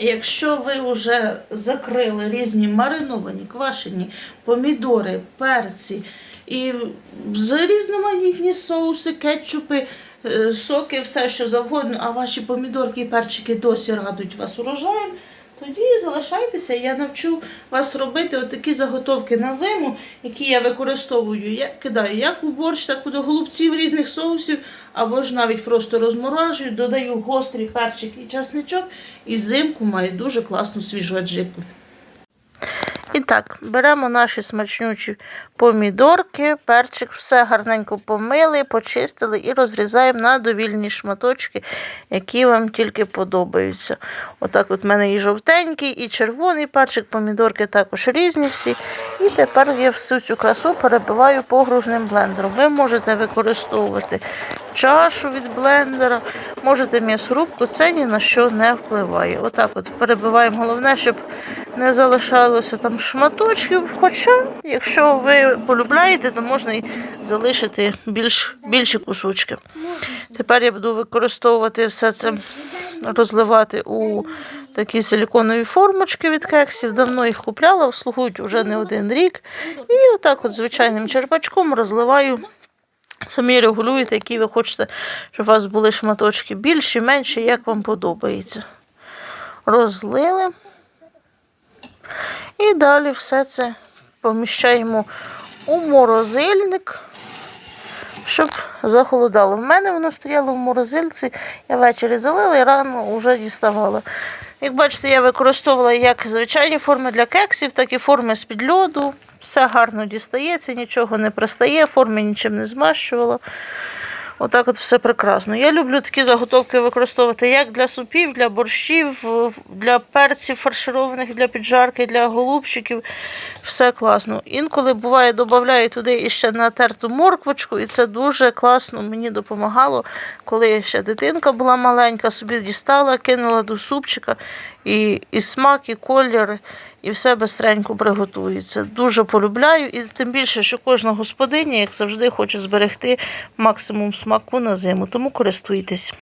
Якщо ви вже закрили різні мариновані, квашені помідори, перці і різноманітні соуси, кетчупи, е, соки, все що завгодно, а ваші помідорки і перчики досі радують вас урожаєм, тоді залишайтеся, я навчу вас робити отакі заготовки на зиму, які я використовую. Я кидаю як у борщ, так і до голубців різних соусів, або ж навіть просто розморажую, додаю гострий перчик і часничок, і зимку має дуже класну свіжу аджику. І так, беремо наші смачнючі помідорки, перчик, все гарненько помили, почистили і розрізаємо на довільні шматочки, які вам тільки подобаються. Отак от в мене і жовтенький, і червоний перчик, помідорки також різні всі. І тепер я всю цю красу перебиваю погружним блендером. Ви можете використовувати чашу від блендера, можете м'ясорубку, це ні на що не впливає. Отак от перебиваємо. Головне, щоб не залишалося там шматочків. Хоча, якщо ви полюбляєте, то можна і залишити більш, більші кусочки. Тепер я буду використовувати все це, розливати у такі силіконові формочки від кексів. Давно їх купляла, слугують вже не один рік. І отак от звичайним черпачком розливаю. Самі регулюєте, які ви хочете, щоб у вас були шматочки більші, менші, як вам подобається. Розлили. І далі все це поміщаємо у морозильник, щоб захолодало. В мене воно стояло в морозильці, я ввечері залила і рано вже діставала. Як бачите, я використовувала як звичайні форми для кексів, так і форми з-під льоду. Все гарно дістається, нічого не пристає, форми нічим не змащувала. Отак от все прекрасно. Я люблю такі заготовки використовувати як для супів, для борщів, для перців фаршированих, для піджарки, для голубчиків. Все класно. Інколи буває, додаю туди іще натерту морквочку, і це дуже класно мені допомагало, коли ще дитинка була маленька, собі дістала, кинула до супчика, і, і смак, і колір, і все безстренько приготується. Дуже полюбляю, і тим більше, що кожна господиня, як завжди, хоче зберегти максимум смаку на зиму, тому користуйтесь.